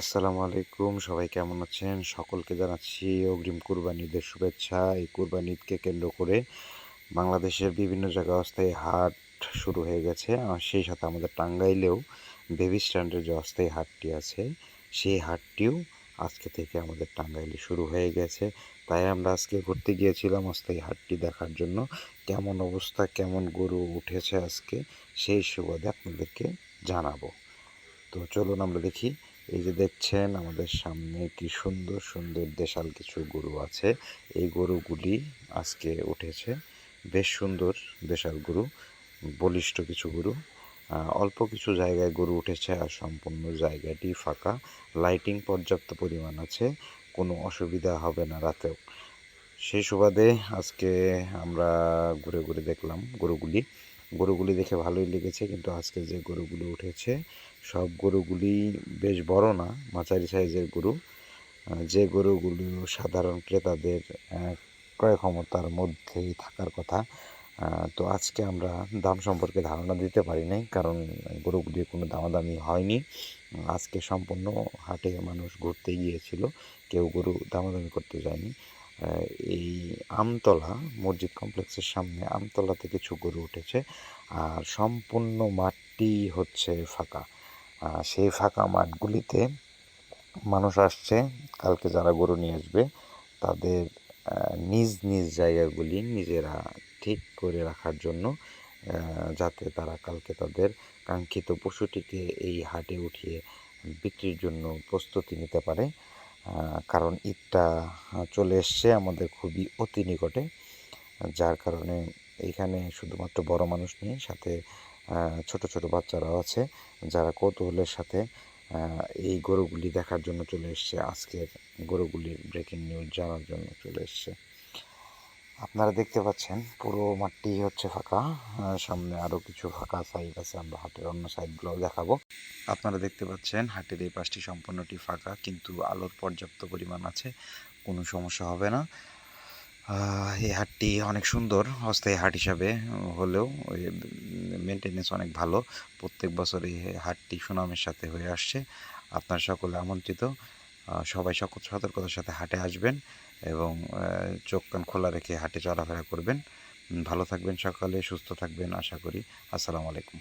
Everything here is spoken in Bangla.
আসসালামু আলাইকুম, সবাই কেমন আছেন? সকলকে জানাচ্ছি অগ্রিম কুরবানি ঈদের শুভেচ্ছা। এই কুরবানি ঈদকে কেন্দ্র করে বাংলাদেশের বিভিন্ন জায়গায় অস্থায়ী হাট শুরু হয়ে গেছে। আর সেই সাথে আমাদের টাঙ্গাইলেও বেবি স্ট্যান্ডের যে অস্থায়ী হাটটি আছে, সেই হাটটিও আজকে থেকে আমাদের টাঙ্গাইলে শুরু হয়ে গেছে। তাই আমরা আজকে ঘুরতে গিয়েছিলাম অস্থায়ী হাটটি দেখার জন্য। কেমন অবস্থা, কেমন গরু উঠেছে আজকে, সেই সুবাদে আপনাদেরকে জানাব। তো চলুন আমরা দেখি এই যে দেখছেন, আমাদের সামনে কি সুন্দর সুন্দর দেশাল কিছু গরু আছে। এই গরুগুলি আজকে উঠেছে। বেশ সুন্দর দেশাল গরু, বলিষ্ঠ কিছু গরু। অল্প কিছু জায়গায় গরু উঠেছে আর সম্পূর্ণ জায়গাটি ফাঁকা। লাইটিং পর্যাপ্ত পরিমাণ আছে, কোনো অসুবিধা হবে না রাতেও। সেই সুবাদে আজকে আমরা ঘুরে ঘুরে দেখলাম গরুগুলি। গরুগুলি দেখে ভালোই লেগেছে, কিন্তু আজকে যে গরুগুলি উঠেছে, সব গরুগুলি বেশ বড় না, মাঝারি সাইজের গরু। যে গরুগুলো সাধারণ ক্রেতাদের ক্রয় ক্ষমতার মধ্যেই থাকার কথা তো আজকে আমরা দাম সম্পর্কে ধারণা দিতে পারি নাই, কারণ গরুগুলির কোনো দামাদামি হয়নি। আজকে সম্পূর্ণ হাটে মানুষ ঘুরতে গিয়েছিল, কেউ গরু দামাদামি করতে যায়নি। এই আমতলা, মসজিদ কমপ্লেক্সের সামনে আমতলাতে কিছু গরু উঠেছে আর সম্পূর্ণ মাঠটি হচ্ছে ফাঁকা। সেই ফাঁকা মাঠগুলিতে মানুষ আসছে, কালকে যারা গরু নিয়ে আসবে, তাদের নিজ নিজ জায়গাগুলি নিজেরা ঠিক করে রাখার জন্য যাতে তারা কালকে তাদের কাঙ্ক্ষিত পশুটিকে এই হাটে উঠিয়ে বিক্রির জন্য প্রস্তুতি নিতে পারে। কারণ ঈদটা চলে এসছে আমাদের খুবই অতি নিকটে, যার কারণে এখানে শুধুমাত্র বড় মানুষ নেই, সাথে ছোট ছোট বাচ্চারাও আছে, যারা কৌতূহলের সাথে এই গরুগুলি দেখার জন্য চলে এসছে, আজকের গরুগুলির ব্রেকিং নিউজ জানার জন্য চলে এসছে। আপনারা দেখতে পাচ্ছেন, পুরো মাঠটি হচ্ছে ফাঁকা। সামনে আরও কিছু ফাঁকা সাইড আছে, আমরা হাটের অন্য সাইডগুলোও দেখাবো। আপনারা দেখতে পাচ্ছেন, হাটের এই পাশটি সম্পূর্ণটি ফাঁকা, কিন্তু আলোর পর্যাপ্ত পরিমাণ আছে, কোনো সমস্যা হবে না। এই হাটটি অনেক সুন্দর, অস্থায়ী হাট হিসাবে হলেও মেনটেনেন্স অনেক ভালো। প্রত্যেক বছর এই হাটটি সুনামের সাথে হয়ে আসছে। আপনার সকলে আমন্ত্রিত। সবাই সকল সতর্কতার সাথে হাটে আসবেন এবং চোখ কান খোলা রেখে হাটে চলাফেরা করবেন। ভালো থাকবেন সকালে, সুস্থ থাকবেন আশা করি। আসসালামু আলাইকুম।